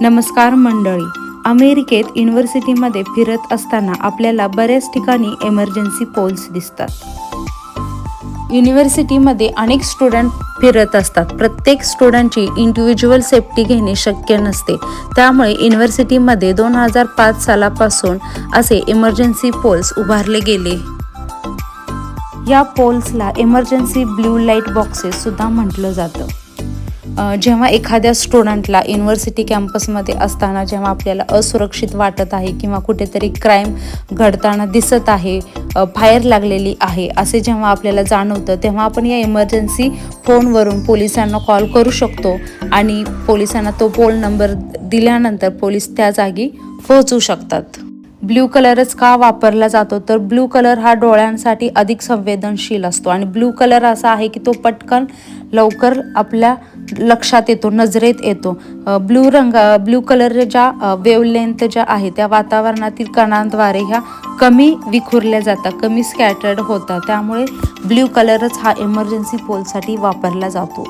नमस्कार मंडळी. अमेरिकेत युनिव्हर्सिटीमध्ये फिरत असताना आपल्याला बऱ्याच ठिकाणी एमर्जन्सी पोल्स दिसतात. युनिव्हर्सिटीमध्ये अनेक स्टुडंट फिरत असतात. प्रत्येक स्टुडंटची इंडिव्हिज्युअल सेफ्टी घेणे शक्य नसते. त्यामुळे युनिव्हर्सिटीमध्ये दोन हजार पाच सालापासून असे इमर्जन्सी पोल्स उभारले गेले. या पोल्सला इमर्जन्सी ब्ल्यू लाइट बॉक्सेस सुद्धा म्हटलं जातं. जेव्हा एखाद्या स्टुडंटला युनिव्हर्सिटी कॅम्पसमध्ये असताना जेव्हा आपल्याला असुरक्षित वाटत आहे किंवा कुठेतरी क्राईम घडताना दिसत आहे फायर लागलेली आहे असे जेव्हा आपल्याला जाणवतं तेव्हा आपण या इमर्जन्सी फोनवरून पोलिसांना कॉल करू शकतो आणि पोलिसांना तो पोल नंबर दिल्यानंतर पोलीस त्या जागी पोहोचू शकतात. ब्ल्यू कलरच का वापरला जातो? तर ब्ल्यू कलर हा डोळ्यांसाठी अधिक संवेदनशील असतो. आणि ब्ल्यू कलर असा आहे की तो पटकन लवकर आपल्या लक्षात येतो नजरेत येतो. ब्ल्यू रंग ब्ल्यू कलर ज्या वेवलेंथ ज्या आहे त्या वातावरणातील कणांद्वारे ह्या कमी विखुरल्या जातात कमी स्कॅटर्ड होतात. त्यामुळे ब्ल्यू कलरच हा इमर्जन्सी पोलसाठी वापरला जातो.